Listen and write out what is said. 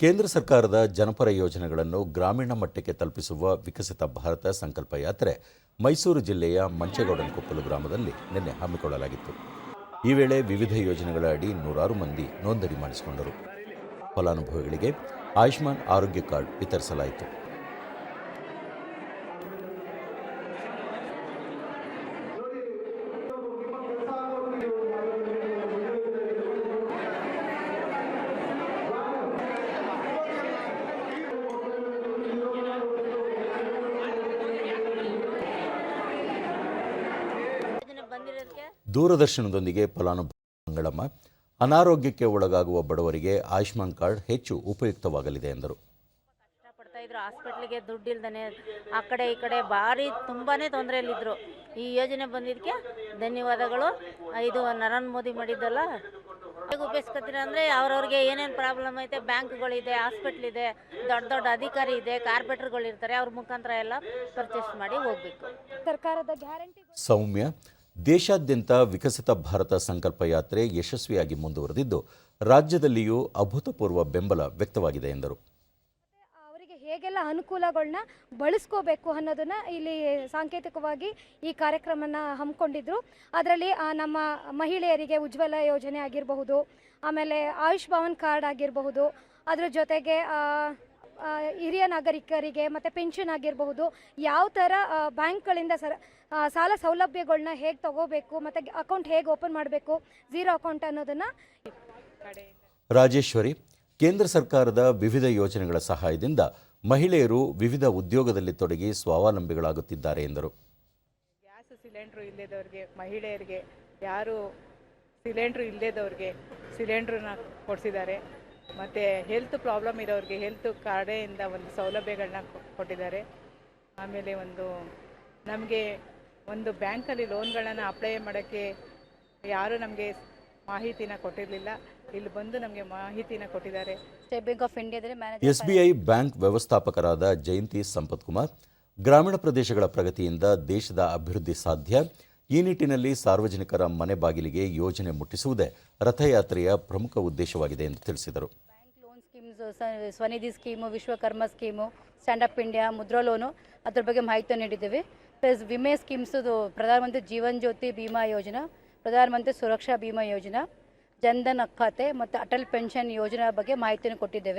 ಕೇಂದ್ರ ಸರ್ಕಾರದ ಜನಪರ ಯೋಜನೆಗಳನ್ನು ಗ್ರಾಮೀಣ ಮಟ್ಟಕ್ಕೆ ತಲುಪಿಸುವ ವಿಕಸಿತ ಭಾರತ ಸಂಕಲ್ಪ ಯಾತ್ರೆ ಮೈಸೂರು ಜಿಲ್ಲೆಯ ಮಂಚೇಗೌಡನಕೊಪ್ಪಲು ಗ್ರಾಮದಲ್ಲಿ ನಿನ್ನೆ ಹಮ್ಮಿಕೊಳ್ಳಲಾಗಿತ್ತು. ಈ ವೇಳೆ ವಿವಿಧ ಯೋಜನೆಗಳ ಅಡಿ ನೂರಾರು ಮಂದಿ ನೋಂದಣಿ ಮಾಡಿಸಿಕೊಂಡರು. ಫಲಾನುಭವಿಗಳಿಗೆ ಆಯುಷ್ಮಾನ್ ಆರೋಗ್ಯ ಕಾರ್ಡ್ ವಿತರಿಸಲಾಯಿತು ಯೋಜನೆ ಬಂದಿರೋದಕ್ಕೆ ದೂರದರ್ಶನದೊಂದಿಗೆ ಫಲಾನುಭವಿ ಮಂಗಳಮ್ಮ ಅನಾರೋಗ್ಯಕ್ಕೆ ಒಳಗಾಗುವ ಬಡವರಿಗೆ ಆಯುಷ್ಮಾನ್ ಕಾರ್ಡ್ ಹೆಚ್ಚು ಉಪಯುಕ್ತವಾಗಲಿದೆ ಎಂದರು. ಕಷ್ಟಪಡ್ತಾ ಇದ್ರು ಹಾಸ್ಪಿಟ್ಲಿಗೆ ದುಡ್ಡಿಲ್ದೇ ಆ ಕಡೆ ಈ ಕಡೆ ಭಾರಿ ತುಂಬಾ ತೊಂದರೆಯಲ್ಲಿದ್ದರು ಈ ಯೋಜನೆ ಬಂದಿದ್ದಕ್ಕೆ ಧನ್ಯವಾದಗಳು. ಇದು ನರೇಂದ್ರ ಮೋದಿ ಮಾಡಿದ್ದಲ್ಲ? ಹೇಗೆ ಉಪಯೋಗಿಸ್ಕೊತೀರ ಅಂದರೆ ಅವ್ರವ್ರಿಗೆ ಏನೇನು ಪ್ರಾಬ್ಲಮ್ ಐತೆ ಬ್ಯಾಂಕ್ಗಳಿದೆ ಹಾಸ್ಪಿಟ್ಲಿದೆ ದೊಡ್ಡ ದೊಡ್ಡ ಅಧಿಕಾರಿ ಇದೆ ಕಾರ್ಪೆಟ್ರ್ಗಳಿರ್ತಾರೆ ಇರ್ತಾರೆ ಅವ್ರ ಮುಖಾಂತರ ಎಲ್ಲ ಪರ್ಚೇಸ್ ಮಾಡಿ ಹೋಗಬೇಕು. ಸರ್ಕಾರದ ಗ್ಯಾರಂಟಿ ಸೌಮ್ಯ ದೇಶಾದ್ಯಂತ ವಿಕಸಿತ ಭಾರತ ಸಂಕಲ್ಪ ಯಾತ್ರೆ ಯಶಸ್ವಿಯಾಗಿ ಮುಂದುವರೆದಿದ್ದು, ರಾಜ್ಯದಲ್ಲಿಯೂ ಅಭೂತಪೂರ್ವ ಬೆಂಬಲ ವ್ಯಕ್ತವಾಗಿದೆ ಎಂದರು. ಅವರಿಗೆ ಹೇಗೆಲ್ಲ ಅನುಕೂಲಗಳನ್ನ ಬಳಸ್ಕೋಬೇಕು ಅನ್ನೋದನ್ನ ಇಲ್ಲಿ ಸಾಂಕೇತಿಕವಾಗಿ ಈ ಕಾರ್ಯಕ್ರಮನ ಹಮ್ಮಿಕೊಂಡಿದ್ರು. ಅದರಲ್ಲಿ ನಮ್ಮ ಮಹಿಳೆಯರಿಗೆ ಉಜ್ವಲ ಯೋಜನೆ ಆಗಿರಬಹುದು, ಆಮೇಲೆ ಆಯುಷ್ ಭವನ್ ಕಾರ್ಡ್ ಆಗಿರಬಹುದು, ಅದರ ಜೊತೆಗೆ ಹಿರಿಯ ನಾಗರಿಕರಿಗೆ ಮತ್ತು ಪೆನ್ಷನ್ ಆಗಿರಬಹುದು ಯಾವ ಥರ ಬ್ಯಾಂಕ್ಗಳಿಂದ ಸರ ಸಾಲ ಸೌಲಭ್ಯಗಳನ್ನ ಹೇಗೆ ತಗೋಬೇಕು ಮತ್ತು ಅಕೌಂಟ್ ಹೇಗೆ ಓಪನ್ ಮಾಡಬೇಕು ಝೀರೋ ಅಕೌಂಟ್ ಅನ್ನೋದನ್ನು ರಾಜೇಶ್ವರಿ ಕೇಂದ್ರ ಸರ್ಕಾರದ ವಿವಿಧ ಯೋಜನೆಗಳ ಸಹಾಯದಿಂದ ಮಹಿಳೆಯರು ವಿವಿಧ ಉದ್ಯೋಗದಲ್ಲಿ ತೊಡಗಿ ಸ್ವಾವಲಂಬಿಗಳಾಗುತ್ತಿದ್ದಾರೆ ಎಂದರು. ಗ್ಯಾಸ್ ಸಿಲಿಂಡ್ರು ಇಲ್ಲದವ್ರಿಗೆ ಮಹಿಳೆಯರಿಗೆ ಯಾರು ಸಿಲಿಂಡ್ರು ಇಲ್ಲದವ್ರಿಗೆ ಸಿಲಿಂಡ್ರನ್ನ ಕೊಡಿಸಿದ್ದಾರೆ. ಮತ್ತು ಹೆಲ್ತ್ ಪ್ರಾಬ್ಲಮ್ ಇರೋರಿಗೆ ಹೆಲ್ತ್ ಕಾರ್ಡೆಯಿಂದ ಒಂದು ಸೌಲಭ್ಯಗಳನ್ನ ಕೊಟ್ಟಿದ್ದಾರೆ. ಆಮೇಲೆ ಒಂದು ನಮಗೆ ಒಂದು ಬ್ಯಾಂಕಲ್ಲಿ ಲೋನ್ಗಳನ್ನು ಅಪ್ಲೈ ಮಾಡೋಕ್ಕೆ ಯಾರೂ ನಮಗೆ ಮಾಹಿತಿನ ಕೊಟ್ಟಿರಲಿಲ್ಲ. ಇಲ್ಲಿ ಬಂದು ನಮಗೆ ಮಾಹಿತಿನ ಕೊಟ್ಟಿದ್ದಾರೆ. ಸ್ಟೇಟ್ ಬ್ಯಾಂಕ್ ಆಫ್ ಇಂಡಿಯಾದಲ್ಲಿ ಎಸ್ ಬಿ ಐ ಬ್ಯಾಂಕ್ ವ್ಯವಸ್ಥಾಪಕರಾದ ಜಯಂತಿ ಸಂಪತ್ ಕುಮಾರ್ ಗ್ರಾಮೀಣ ಪ್ರದೇಶಗಳ ಪ್ರಗತಿಯಿಂದ ದೇಶದ ಅಭಿವೃದ್ಧಿ ಸಾಧ್ಯ ಈ ನಿಟ್ಟಿನಲ್ಲಿ ಸಾರ್ವಜನಿಕರ ಮನೆ ಬಾಗಿಲಿಗೆ ಯೋಜನೆ ಮುಟ್ಟಿಸುವುದೇ ರಥಯಾತ್ರೆಯ ಪ್ರಮುಖ ಉದ್ದೇಶವಾಗಿದೆ ಎಂದು ತಿಳಿಸಿದರು. Bank loan schemes Svanidhi scheme, Vishwakarma scheme, stand up India, Mudra loan ಅದ್ರ ಬಗ್ಗೆ ಮಾಹಿತಿ ನೀಡಿದ್ದೇವೆ. ಪ್ಲಸ್ ವಿಮೆ ಸ್ಕೀಮ್ಸದು ಪ್ರಧಾನಮಂತ್ರಿ ಜೀವನ್ ಜ್ಯೋತಿ ಬಿಮಾ ಯೋಜನಾ, ಪ್ರಧಾನಮಂತ್ರಿ ಸುರಕ್ಷಾ ಬಿಮಾ ಯೋಜನಾ, ಜನ್ಧನ್ ಖಾತೆ ಮತ್ತು ಅಟಲ್ ಪೆನ್ಷನ್ ಯೋಜನಾ ಬಗ್ಗೆ ಮಾಹಿತಿಯನ್ನು ಕೊಟ್ಟಿದ್ದೇವೆ.